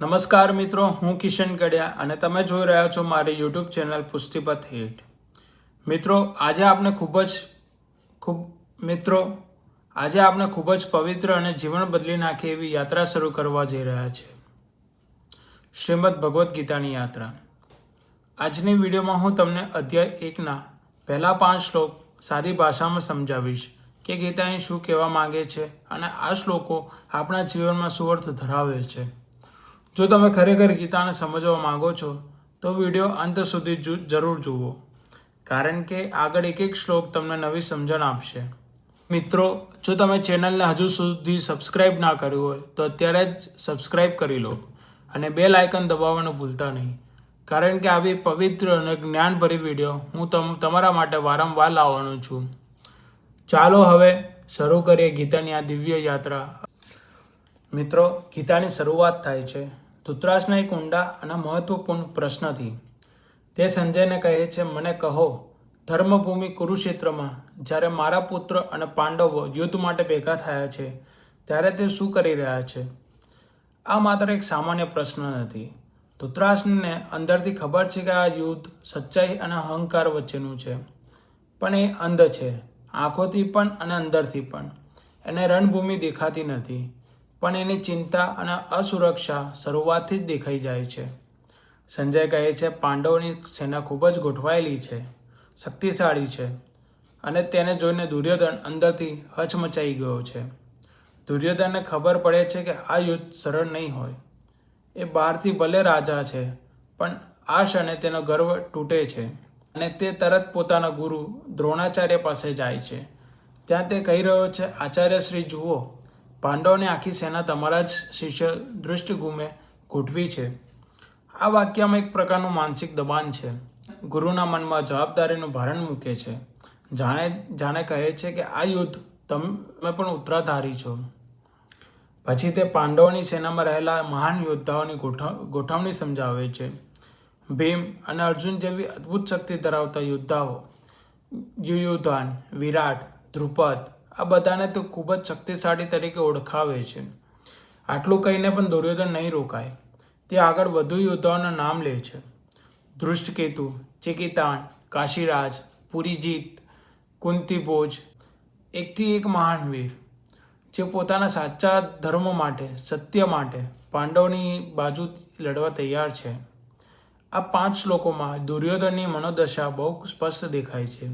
નમસ્કાર મિત્રો, હું કિશન કડિયા અને તમે જોઈ રહ્યા છો મારી યુટ્યુબ ચેનલ પુષ્ટિપથ હેઠ. મિત્રો, આજે આપણે ખૂબ જ, ખૂબ, મિત્રો, આજે આપણે ખૂબ જ પવિત્ર અને જીવન બદલી નાખે એવી યાત્રા શરૂ કરવા જઈ રહ્યા છે. શ્રીમદ ભગવદ્ ગીતાની યાત્રા. આજની વિડીયોમાં હું તમને અધ્યાય એકના પહેલા પાંચ શ્લોક સાદી ભાષામાં સમજાવીશ કે ગીતા અહીં શું કહેવા માંગે છે અને આ શ્લોકો આપણા જીવનમાં શું અર્થ ધરાવે છે. જો તમે ખરેખર ગીતાને સમજવા માંગો છો, તો વીડિયો અંત સુધી જરૂર જુઓ. કારણ કે આગળ એક એક શ્લોક તમને નવી સમજણ આપશે. મિત્રો, જો તમે ચેનલને હજુ સુધી સબસ્ક્રાઇબ ના કર્યું હોય, તો અત્યારે જ સબસ્ક્રાઇબ કરી લો અને બે લાયકન દબાવવાનું ભૂલતા નહીં. કારણ કે આવી પવિત્ર અને જ્ઞાનભરી વીડિયો હું તમ, તમારા માટે વારંવાર લાવવાનો છું. ચાલો હવે શરૂ કરીએ ગીતાની આ દિવ્ય યાત્રા. મિત્રો, ગીતાની શરૂઆત થાય છે. ધૃતરાજના એક ઊંડા અને મહત્વપૂર્ણ પ્રશ્નથી તે સંજયને કહે છે, મને કહો, ધર્મભૂમિ કુરુક્ષેત્રમાં જ્યારે મારા પુત્ર અને પાંડવો યુદ્ધ માટે ભેગા થયા છે, ત્યારે તે શું કરી રહ્યા છે? આ માત્ર એક સામાન્ય પ્રશ્ન નથી. ધૃતરાષ્ટ્રને અંદરથી ખબર છે કે આ યુદ્ધ સચ્ચાઈ અને અહંકાર વચ્ચેનું છે, પણ એ અંધ છે. આંખોથી પણ અને અંદરથી પણ. એને રણભૂમિ દેખાતી નથી. પણ એની ચિંતા અને અસુરક્ષા શરૂઆતથી જ દેખાઈ જાય છે. સંજય કહે છે, પાંડવોની સેના ખૂબ જ ગોઠવાયેલી છે, શક્તિશાળી છે અને તેને જોઈને દુર્યોધન અંદરથી હચમચાઈ ગયો છે. દુર્યોધનને ખબર પડે છે કે આ યુદ્ધ સરળ નહીં હોય. એ બહારથી ભલે રાજા છે, પણ આ ક્ષણે તેનો ગર્વ તૂટે છે અને તે તરત પોતાના ગુરુ દ્રોણાચાર્ય પાસે જાય છે. ત્યાં તે કહી રહ્યો છે, આચાર્ય શ્રી, જુઓ પાંડવોની આખી સેના તમારા જ શિષ્ય દૃષ્ટિગુમે ગોઠવી છે. આ વાક્યમાં એક પ્રકારનું માનસિક દબાણ છે. ગુરુના મનમાં જવાબદારીનું ભારણ મૂકે છે. જાણે જાણે કહે છે કે આ યુદ્ધ તમે પણ ઉત્તરાધારી છો. પછી તે પાંડવોની સેનામાં રહેલા મહાન યોદ્ધાઓની ગોઠવ, ગોઠવણી સમજાવે છે. ભીમ અને અર્જુન જેવી અદ્ભુત શક્તિ ધરાવતા યોદ્ધાઓ યુયુધાન વિરાટ, ધ્રુપદ આ બધાને તો ખૂબ જ શક્તિશાળી તરીકે ઓળખાવે છે. આટલું કહીને પણ દુર્યોધન નહીં રોકાય. તે આગળ વધુ યોદ્ધાઓના નામ લે છે. ધૃષ્ટકેતુ ચિકિતાન કાશીરાજ, પુરીજીત, કુંતીભોજ, એકથી એક મહાન વીર, જે પોતાના સાચા ધર્મ માટે, સત્ય માટે પાંડવોની બાજુ લડવા તૈયાર છે. આ પાંચ શ્લોકોમાં દુર્યોધનની મનોદશા બહુ સ્પષ્ટ દેખાય છે.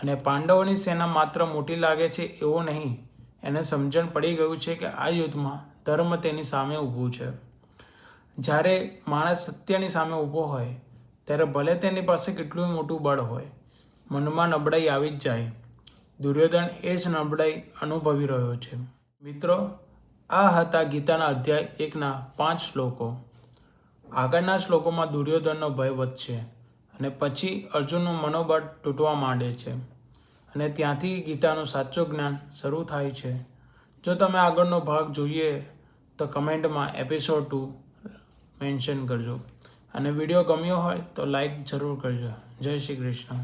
અને પાંડવોની સેના માત્ર મોટી લાગે છે એવું નહીં. એને સમજણ પડી ગયું છે કે આ યુદ્ધમાં ધર્મ તેની સામે ઊભું છે. જ્યારે માણસ સત્યની સામે ઊભો હોય, ત્યારે ભલે તેની પાસે કેટલું મોટું બળ હોય, મનમાં નબળાઈ આવી જ જાય. દુર્યોધન એ જ નબળાઈ અનુભવી રહ્યો છે. મિત્રો, આ હતા ગીતાના અધ્યાય એકના પાંચ શ્લોકો. આગળના શ્લોકોમાં દુર્યોધનનો ભય વધશે અને પછી અર્જુનનું મનોબળ તૂટવા માંડે છે. અને ત્યાંથી ગીતાનું સાચું જ્ઞાન શરૂ થાય છે. જો તમે આગળનો ભાગ જોઈએ, તો કમેન્ટમાં એપિસોડ ટુ મેન્શન કરજો. અને વીડિયો ગમ્યો હોય, તો લાઈક જરૂર કરજો. જય શ્રી કૃષ્ણ.